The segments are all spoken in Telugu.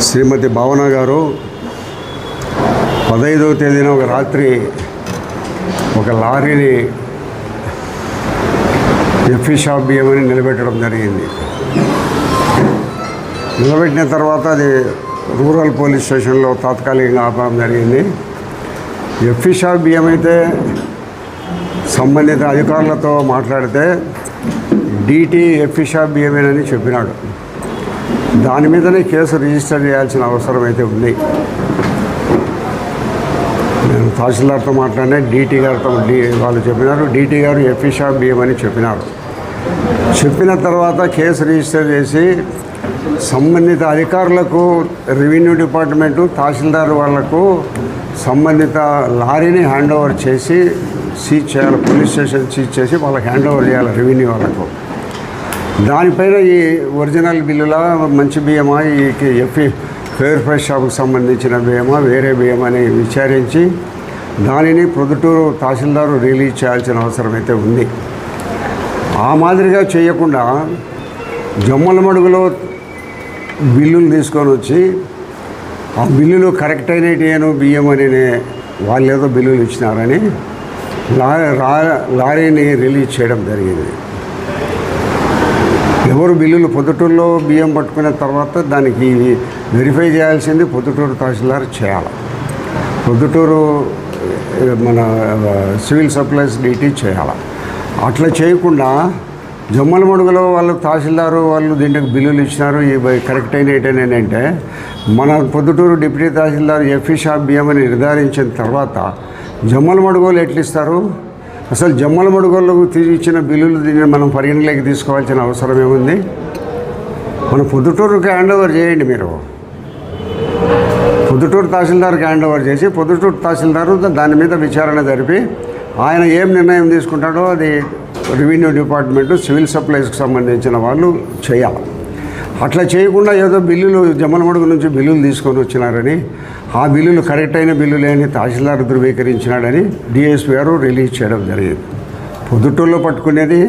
Shrimati Bhavana garu పదహైదవ తేదీన ఒక రాత్రి ఒక లారీని ఎఫ్ఈ షాప్ బియ్యమని నిలబెట్టడం జరిగింది. నిలబెట్టిన తర్వాత అది రూరల్ పోలీస్ స్టేషన్లో తాత్కాలికంగా ఆపడం జరిగింది. ఎఫ్ఈ షాప్ బియ్యం అయితే సంబంధిత అధికారులతో మాట్లాడితే డీటీ ఎఫ్ఈ షాప్ బియ్యమేనని చెప్పినాడు. దాని మీదనే కేసు రిజిస్టర్ చేయాల్సిన అవసరం అయితే ఉంది. నేను తహసీల్దార్తో మాట్లాడినా డీటీ గారితో డీ వాళ్ళు చెప్పినారు డీటీ గారు ఎఫ్ఈ షాప్ అని చెప్పినారు. చెప్పిన తర్వాత కేసు రిజిస్టర్ చేసి సంబంధిత అధికారులకు రెవెన్యూ డిపార్ట్మెంటు తహసీల్దార్ వాళ్ళకు సంబంధిత లారీని హ్యాండ్ ఓవర్ చేసి సీజ్ చేయాలి పోలీస్ స్టేషన్ సీజ్ చేసి వాళ్ళకి హ్యాండ్ ఓవర్ చేయాలి రెవెన్యూ వాళ్ళకు. దానిపైన ఈ ఒరిజినల్ బిల్లులా మంచి బియ్యమా? ఈ ఎఫ్ఈ ఫేర్ ఫ్రెష్ షాప్కి సంబంధించిన బియ్యమా? వేరే బియ్యం అని విచారించి దానిని ప్రొద్దుటూరు తహసీల్దారు రిలీజ్ చేయాల్సిన అవసరం అయితే ఉంది. ఆ మాదిరిగా చేయకుండా జమ్మల మడుగులో బిల్లులు తీసుకొని వచ్చి ఆ బిల్లులు కరెక్ట్ అయినట్టు బియ్యం అని వాళ్ళు ఏదో బిల్లులు ఇచ్చినారని లారీని రిలీజ్ చేయడం జరిగింది. ఎవరు బిల్లులు పొద్దుటూరులో బియ్యం పట్టుకున్న తర్వాత దానికి వెరిఫై చేయాల్సింది పొద్దుటూరు తహసీల్దార్ చేయాలి. పొద్దుటూరు మన సివిల్ సప్లైస్ డీటీ చేయాలి. అట్లా చేయకుండా జమ్మల మడుగులో వాళ్ళు తహసీల్దారు వాళ్ళు దీనికి బిల్లులు ఇచ్చినారు ఇవి కరెక్ట్ అయిన ఏంటంటే మన Proddatur deputy tahsildar FE shop బియ్యం అని నిర్ధారించిన తర్వాత జమ్మల మడుగులు ఎట్లు ఇస్తారు అసలు జమ్మల మడుగులకు తీసి ఇచ్చిన బిల్లులు దీన్ని మనం పరిగణలోకి తీసుకోవాల్సిన అవసరం ఏముంది? మన పొద్దుటూరుకి హ్యాండ్ ఓవర్ చేయండి మీరు. పొద్దుటూరు తహసీల్దార్కి హ్యాండ్ ఓవర్ చేసి పొద్దుటూరు తహసీల్దారు దాని మీద విచారణ జరిపి ఆయన ఏం నిర్ణయం తీసుకుంటాడో అది రెవెన్యూ డిపార్ట్మెంటు సివిల్ సప్లైస్కి సంబంధించిన వాళ్ళు చేయాలి. అట్లా చేయకుండా ఏదో బిల్లులు జమ్మలమడుగు నుంచి బిల్లులు తీసుకొని వచ్చినారని ఆ బిల్లులు కరెక్ట్ అయిన బిల్లులే అని తహసీల్దార్ ధృవీకరించినాడని డిఎస్పీ గారు రిలీజ్ చేయడం జరిగింది. పొద్దుటూరులో పట్టుకునేది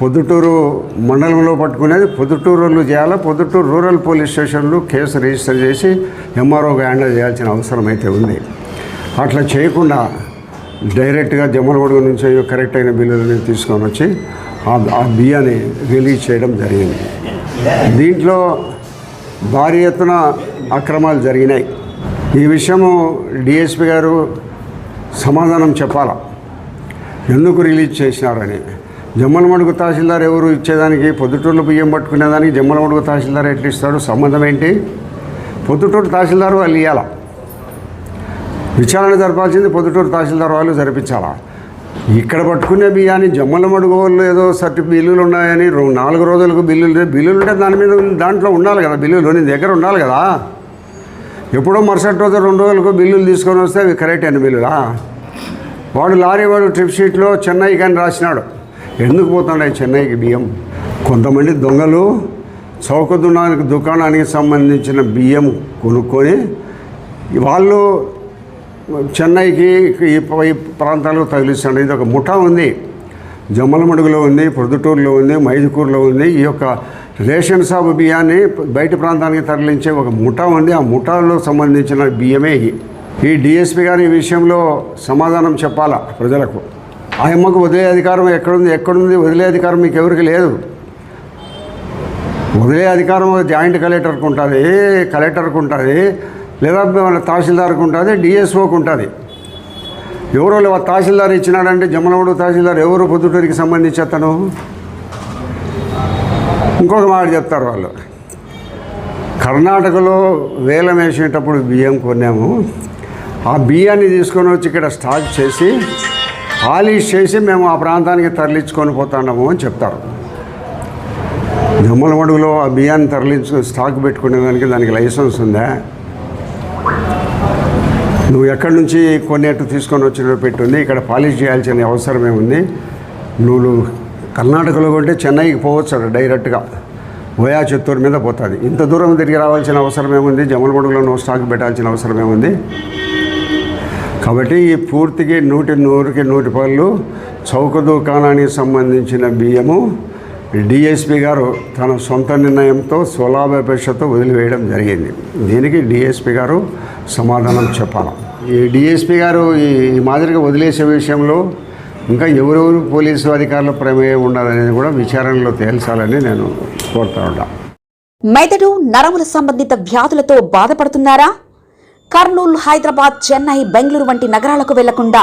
పొద్దుటూరు మండలంలో పట్టుకునేది పొద్దుటూరులో చేయాలా పొద్దుటూరు రూరల్ పోలీస్ స్టేషన్లో కేసు రిజిస్టర్ చేసి ఎంఆర్ఓగా హ్యాండిల్ చేయాల్సిన అవసరం అయితే ఉంది. అట్లా చేయకుండా డైరెక్ట్గా జమ్మలగొడుగు నుంచి కరెక్ట్ అయిన బిల్లులని తీసుకొని వచ్చి ఆ ఆ బియ్యాన్ని రిలీజ్ చేయడం జరిగింది. దీంట్లో భారీ ఎత్తున అక్రమాలు జరిగినాయి. ఈ విషయము డిఎస్పి గారు సమాధానం చెప్పాలా. ఎందుకు రిలీజ్ చేసినారని. జమ్మలమడుగు తహసీల్దార్ ఎవరు ఇచ్చేదానికి పొద్దుటూరులో బియ్యం పట్టుకునేదానికి జమ్మలమడుగు తహసీల్దార్ ఎట్లా ఇస్తాడు సంబంధం ఏంటి? పొద్దుటూరు తహసీల్దార్ వాళ్ళు ఇవ్వాల విచారణ జరపాల్సింది పొద్దుటూరు తహసీల్దార్ వాళ్ళు జరిపించాలా. ఇక్కడ పట్టుకునే బియ్యాన్ని జమ్మల వాళ్ళు ఏదో సర్టి బిల్లులు ఉన్నాయని రో- నాలుగు రోజులకు బిల్లులు బిల్లులు ఉంటే దాని మీద దాంట్లో ఉండాలి కదా బిల్లులు నీ దగ్గర ఉండాలి కదా. ఎప్పుడో మరుసటి రోజు రెండు రోజులకు బిల్లులు తీసుకొని వస్తే అవి కరెక్ట్ అయిన బిల్లులా? వాడు లారీ వాడు ట్రిప్ షీట్లో చెన్నైకి అని రాసినాడు. ఎందుకు పోతున్నాయి చెన్నైకి బియ్యం? కొంతమంది దొంగలు చౌక దుకాణానికి సంబంధించిన బియ్యం కొనుక్కొని వాళ్ళు చెన్నైకి ఈ ప్రాంతాలకు తగిలిస్తాడు ఇది ఒక ముఠా ఉంది. జమ్మలమడుగులో ఉంది ప్రొద్దుటూరులో ఉంది మైదుకూరులో ఉంది. ఈ యొక్క రేషన్ షాపు బియ్యాన్ని బయట ప్రాంతానికి తరలించే ఒక ముఠా ఉంది. ఆ ముఠాలో సంబంధించిన బియ్యమే ఇది. ఈ డిఎస్పి గారు ఈ విషయంలో సమాధానం చెప్పాలా ప్రజలకు? ఆయమ్మకు వదిలే అధికారం ఎక్కడుంది? ఎక్కడుంది? వదిలే అధికారం మీకు ఎవరికి లేదు? వదిలే అధికారం జాయింట్ కలెక్టర్కి ఉంటుంది కలెక్టర్కి ఉంటుంది. లేదా మన తహసీల్దార్కి ఉంటుంది డిఎస్ఓకి ఉంటుంది. ఎవరో లేవా తహసీల్దార్ ఇచ్చినాడంటే జమ్మలమూడు తహసీల్దార్ ఎవరు పొద్దుటూరికి సంబంధించి అతను? ఇంకొక మాట చెప్తారు వాళ్ళు. కర్ణాటకలో వేలం వేసేటప్పుడు బియ్యం కొన్నాము. ఆ బియ్యాన్ని తీసుకొని వచ్చి ఇక్కడ స్టాక్ చేసి పాలిష్ చేసి మేము ఆ ప్రాంతానికి తరలించుకొని పోతున్నాము అని చెప్తారు. జమ్మలమడుగులో ఆ బియ్యాన్ని తరలించు స్టాక్ పెట్టుకునే దానికి దానికి లైసెన్స్ ఉందా? నువ్వు ఎక్కడి నుంచి కొనేట్టు తీసుకొని వచ్చిన పెట్టుంది. ఇక్కడ పాలిష్ చేయాల్సిన అవసరం ఏముంది నువ్వు కర్ణాటకలో కొంటే చెన్నైకి పోవచ్చు డైరెక్ట్గా. ఓయా చిత్తూరు మీద పోతుంది. ఇంత దూరం తిరిగి రావాల్సిన అవసరం ఏముంది జమ్మలమడుగులో నువ్వు స్టాక్ పెట్టాల్సిన అవసరం ఏముంది కాబట్టి ఈ పూర్తికి నూటి నూరుకి నూటి పళ్ళు చౌక దుకాణానికి సంబంధించిన బియ్యము డిఎస్పి గారు తన సొంత నిర్ణయంతో స్వలాభాపేక్షతో వదిలివేయడం జరిగింది. దీనికి డిఎస్పి గారు సమాధానం చెప్పాలి. ఈ డిఎస్పి గారు ఈ మాదిరిగా వదిలేసే విషయంలో ఇంకా ఎవరెవరు పోలీసు అధికారుల ప్రమేయం ఉండాలనేది కూడా విచారణలో తేల్చాలని నేను కోరుతా ఉంటాను మెదడు నరముల సంబంధిత వ్యాధులతో బాధపడుతున్నారా? కర్నూలు హైదరాబాద్ చెన్నై బెంగళూరు వంటి నగరాలకు వెళ్ళకుండా